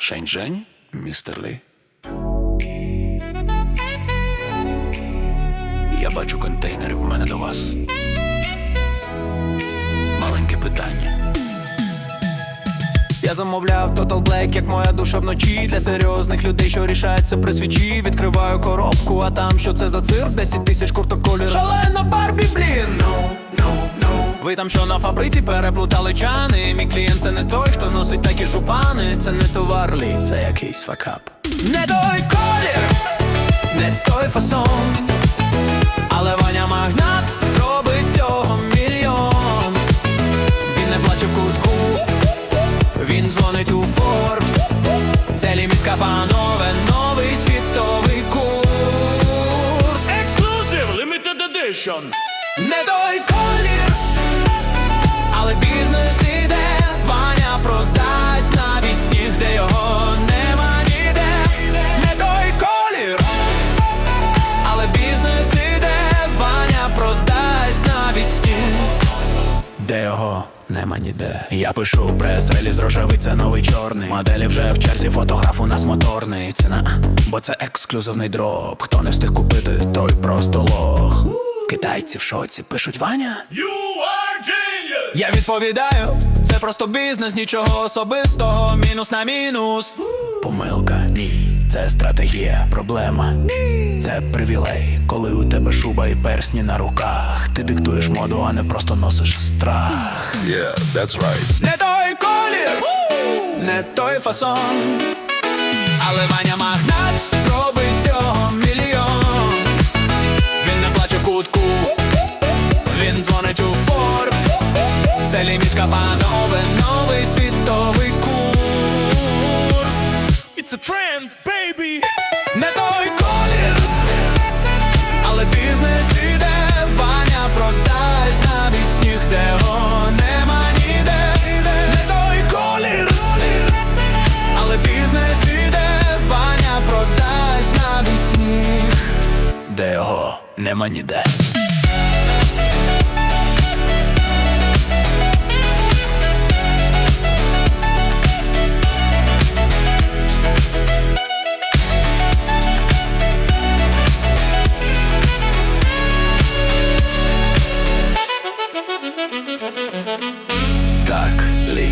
Шень-Жень, містер Лі. Я бачу контейнери в мене до вас. Маленьке питання. Я замовляв Total Black, як моя душа вночі Для серйозних людей, що рішаються при свічі Відкриваю коробку, а там що це за цирк 10 тисяч курток колір Шалена Барбі, блін. Ви там що на фабриці переплутали чани? Мій клієнт це не той, хто носить такі жупани. Це не товар лі, це якийсь факап. Не той колір, не той фасон. Але Ваня магнат зробить з цього мільйон. Він не плаче в кутку він дзвонить у Forbes. Це лімітка панове, новий світовий курс. Exclusive Limited Edition. Не той колір, нема ніде. Я пишу прес-реліз рожевий, це новий чорний. Моделі вже в черзі, фотограф у нас моторний. Ціна, бо це ексклюзивний дроп. Хто не встиг купити, той просто лох. Китайці в шоці пишуть Ваня. You are genius Я відповідаю, це просто бізнес, нічого особистого, мінус на мінус. Помилка, ні, це стратегія, проблема. Це привілей, коли у тебе шуба і персні на руках. Ти диктуєш моду, а не просто носиш страх. Yeah, that's right. Не той колір, не той фасон, але Ваня Магнат зробить цього мільйон. Він не плаче в кутку, він дзвонить у Forbes Це лімітка панове, новий світовий де його нема ніде. Так, Лі,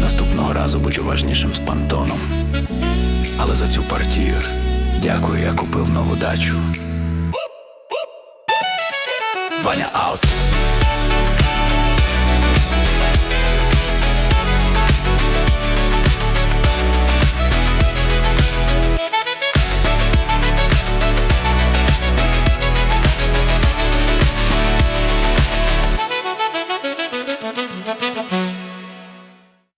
наступного разу будь уважнішим з пантоном. Але за цю партію дякую, я купив нову дачу. Ваня аут.